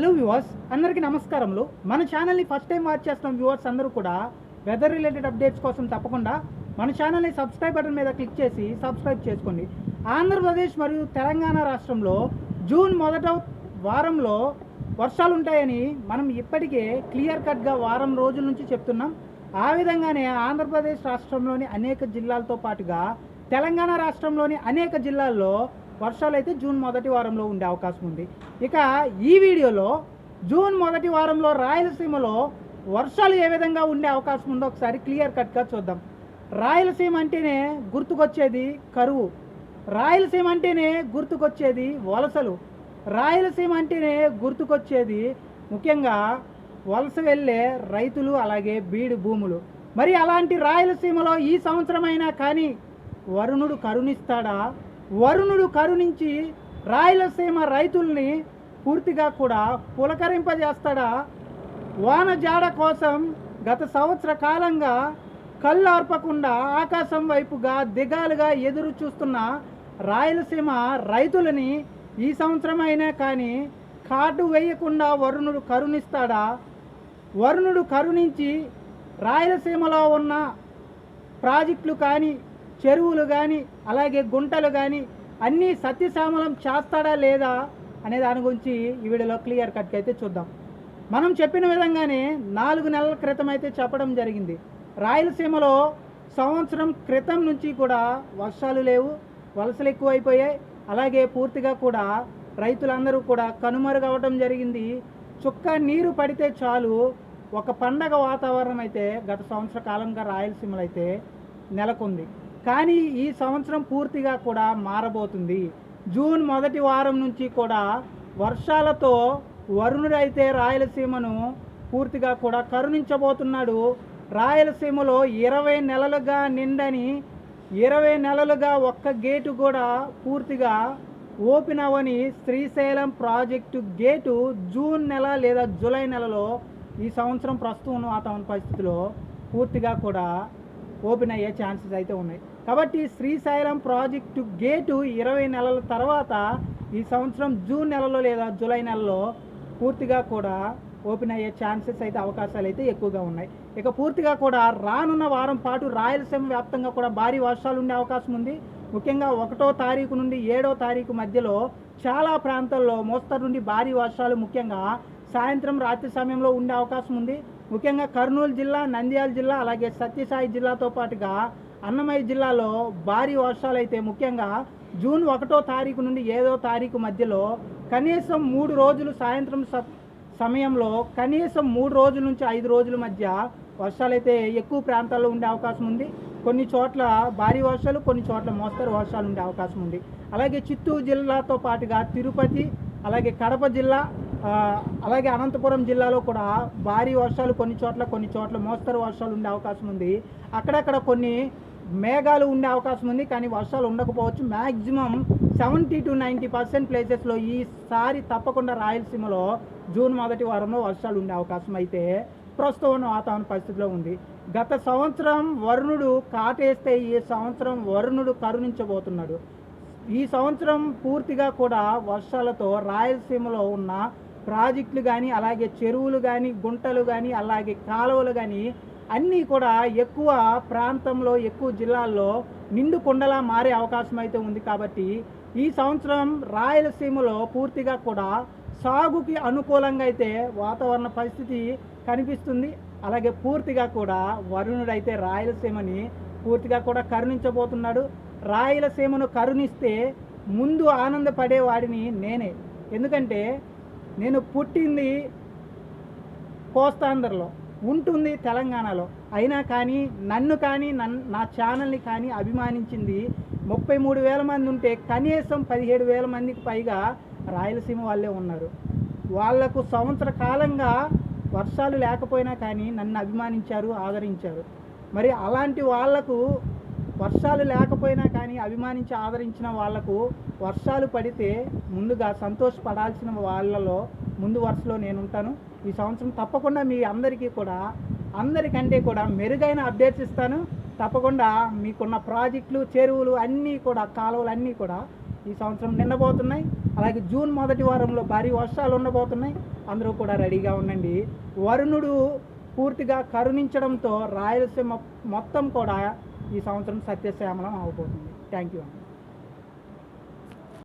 Hello viewers అందరికీ నమస్కారములు. మన ఛానల్ని ఫస్ట్ టైం వాచ్ చేస్తున్న వ్యూవర్స్ అందరూ కూడా వెదర్ రిలేటెడ్ అప్డేట్స్ కోసం తప్పకుండా మన ఛానల్ని సబ్స్క్రైబ్ బటన్ మీద క్లిక్ చేసి సబ్స్క్రైబ్ చేసుకోండి. ఆంధ్రప్రదేశ్ మరియు తెలంగాణ రాష్ట్రంలో జూన్ మొదట వారంలో వర్షాలు ఉంటాయని మనం ఇప్పటికే క్లియర్ కట్గా వారం రోజుల నుంచి చెప్తున్నాం. ఆ విధంగానే ఆంధ్రప్రదేశ్ రాష్ట్రంలోని అనేక జిల్లాలతో పాటుగా తెలంగాణ రాష్ట్రంలోని అనేక జిల్లాల్లో వర్షాలు అయితే జూన్ మొదటి వారంలో ఉండే అవకాశం ఉంది. ఇక ఈ వీడియోలో జూన్ మొదటి వారంలో రాయలసీమలో వర్షాలు ఏ విధంగా ఉండే అవకాశం ఉందో ఒకసారి క్లియర్ కట్గా చూద్దాం. రాయలసీమ అంటేనే గుర్తుకొచ్చేది కరువు. రాయలసీమ అంటేనే గుర్తుకొచ్చేది వలసలు. రాయలసీమ అంటేనే గుర్తుకొచ్చేది ముఖ్యంగా వలస వెళ్ళే రైతులు అలాగే బీడు భూములు. మరి అలాంటి రాయలసీమలో ఈ సంవత్సరమైనా కానీ వరుణుడు కరుణిస్తాడా? వరుణుడు కరుణించి రాయలసీమ రైతుల్ని పూర్తిగా కూడా పులకరింపజేస్తాడా? వాన జాడ కోసం గత సంవత్సర కాలంగా కళ్ళార్పకుండా ఆకాశం వైపుగా దిగాలుగా ఎదురు చూస్తున్న రాయలసీమ రైతులని ఈ సంవత్సరం అయినా కానీ కాటు వేయకుండా వరుణుడు కరుణిస్తాడా? వరుణుడు కరుణించి రాయలసీమలో ఉన్న ప్రాజెక్టులు కానీ చెరువులు కానీ అలాగే గుంటలు కానీ అన్నీ సత్యసామలం చేస్తాడా లేదా అనే దాని గురించి ఈ వీడియోలో క్లియర్ కట్గా అయితే చూద్దాం. మనం చెప్పిన విధంగానే నాలుగు నెలల క్రితం అయితే చెప్పడం జరిగింది. రాయలసీమలో సంవత్సరం క్రితం నుంచి కూడా వర్షాలు లేవు వలసలు ఎక్కువైపోయాయి అలాగే పూర్తిగా కూడా రైతులందరూ కూడా కనుమరుగవడం జరిగింది. చుక్క నీరు పడితే చాలు ఒక పండగ వాతావరణం అయితే గత సంవత్సర కాలంగా రాయలసీమలో అయితే నెలకొంది. కానీ ఈ సంవత్సరం పూర్తిగా కూడా మారబోతుంది. జూన్ మొదటి వారం నుంచి కూడా వర్షాలతో వరుణుడైతే రాయలసీమను పూర్తిగా కూడా కరుణించబోతున్నాడు. రాయలసీమలో ఇరవై నెలలుగా నిండని ఇరవై నెలలుగా ఒక్క గేటు కూడా పూర్తిగా open Srisailam project gate June నెల లేదా జూలై నెలలో ఈ సంవత్సరం ప్రస్తుతం వాతావరణ పరిస్థితిలో పూర్తిగా కూడా ఓపెన్ అయ్యే ఛాన్సెస్ అయితే ఉన్నాయి. కాబట్టి శ్రీశైలం ప్రాజెక్టు గేటు ఇరవై నెలల తర్వాత ఈ సంవత్సరం జూన్ నెలలో లేదా జూలై నెలలో పూర్తిగా కూడా ఓపెన్ అయ్యే ఛాన్సెస్ అయితే అవకాశాలు అయితే ఎక్కువగా ఉన్నాయి. ఇక పూర్తిగా కూడా రానున్న వారం పాటు రాయలసీమ వ్యాప్తంగా కూడా భారీ వర్షాలు ఉండే అవకాశం ఉంది. ముఖ్యంగా ఒకటో తారీఖు నుండి ఏడో తారీఖు మధ్యలో చాలా ప్రాంతాల్లో మోస్తరు నుండి భారీ వర్షాలు ముఖ్యంగా సాయంత్రం రాత్రి సమయంలో ఉండే అవకాశం ఉంది. ముఖ్యంగా కర్నూలు జిల్లా నంద్యాల జిల్లా అలాగే సత్యసాయి జిల్లాతో పాటుగా అన్నమయ్య జిల్లాలో భారీ వర్షాలు అయితే ముఖ్యంగా జూన్ ఒకటో తారీఖు నుండి ఏదో తారీఖు మధ్యలో కనీసం మూడు రోజులు సాయంత్రం స- సమయంలో కనీసం మూడు రోజుల నుంచి ఐదు రోజుల మధ్య వర్షాలైతే ఎక్కువ ప్రాంతాల్లో ఉండే అవకాశం ఉంది. కొన్ని చోట్ల భారీ వర్షాలు కొన్ని చోట్ల మోస్తరు వర్షాలు ఉండే అవకాశం ఉంది. అలాగే చిత్తూరు జిల్లాతో పాటుగా తిరుపతి అలాగే కడప జిల్లా అలాగే అనంతపురం జిల్లాలో కూడా భారీ వర్షాలు కొన్ని చోట్ల కొన్ని చోట్ల మోస్తరు వర్షాలు ఉండే అవకాశం ఉంది. అక్కడక్కడ కొన్ని మేఘాలు ఉండే అవకాశం ఉంది కానీ వర్షాలు ఉండకపోవచ్చు. Maximum seventy to ninety percent ప్లేసెస్లో ఈసారి తప్పకుండా రాయలసీమలో జూన్ మొదటి వారంలో వర్షాలు ఉండే అవకాశం అయితే ప్రస్తుతం ఉన్న వాతావరణ పరిస్థితిలో ఉంది. గత సంవత్సరం వరుణుడు కాటేస్తే ఈ సంవత్సరం వరుణుడు కరుణించబోతున్నాడు. ఈ సంవత్సరం పూర్తిగా కూడా వర్షాలతో రాయలసీమలో ఉన్న ప్రాజెక్టులు కానీ అలాగే చెరువులు కానీ గుంటలు కానీ అలాగే కాలువలు కానీ అన్నీ కూడా ఎక్కువ ప్రాంతంలో ఎక్కువ జిల్లాల్లో నిండు కొండలా మారే అవకాశం అయితే ఉంది కాబట్టి ఈ సంవత్సరం రాయలసీమలో పూర్తిగా కూడా సాగుకి అనుకూలంగా అయితే వాతావరణ పరిస్థితి కనిపిస్తుంది. అలాగే పూర్తిగా కూడా వరుణుడైతే రాయలసీమని పూర్తిగా కూడా కరుణించబోతున్నాడు. రాయలసీమను కరుణిస్తే ముందు ఆనందపడేవాడిని నేనే. ఎందుకంటే నేను పుట్టింది కోస్తాంధ్రలో ఉంటుంది తెలంగాణలో. అయినా కానీ నన్ను కానీ నన్ నా ఛానల్ని కానీ అభిమానించింది ముప్పై మూడు వేల మంది ఉంటే కనీసం పదిహేడు వేల మందికి పైగా రాయలసీమ వాళ్ళే ఉన్నారు. వాళ్ళకు సంవత్సర కాలంగా వర్షాలు లేకపోయినా కానీ నన్ను అభిమానించారు ఆదరించారు. మరి అలాంటి వాళ్ళకు వర్షాలు లేకపోయినా కానీ అభిమానించి ఆదరించిన వాళ్ళకు వర్షాలు పడితే ముందుగా సంతోషపడాల్సిన వాళ్ళలో ముందు వరుసలో నేను ఉంటాను ఈ సంవత్సరం తప్పకుండా మీ అందరికీ కూడా అందరికంటే కూడా మెరుగైన అప్డేట్స్ ఇస్తాను. తప్పకుండా మీకున్న ప్రాజెక్టులు చెరువులు అన్నీ కూడా కాలువలు అన్నీ కూడా ఈ సంవత్సరం నిండబోతున్నాయి. అలాగే జూన్ మొదటి వారంలో భారీ వర్షాలు ఉండబోతున్నాయి. అందరూ కూడా రెడీగా ఉండండి. వరుణుడు పూర్తిగా కరుణించడంతో రాయలసీమ మొత్తం కూడా ఈ సంవత్సరం సత్యశ్యామలం అవబోతుంది. Thank you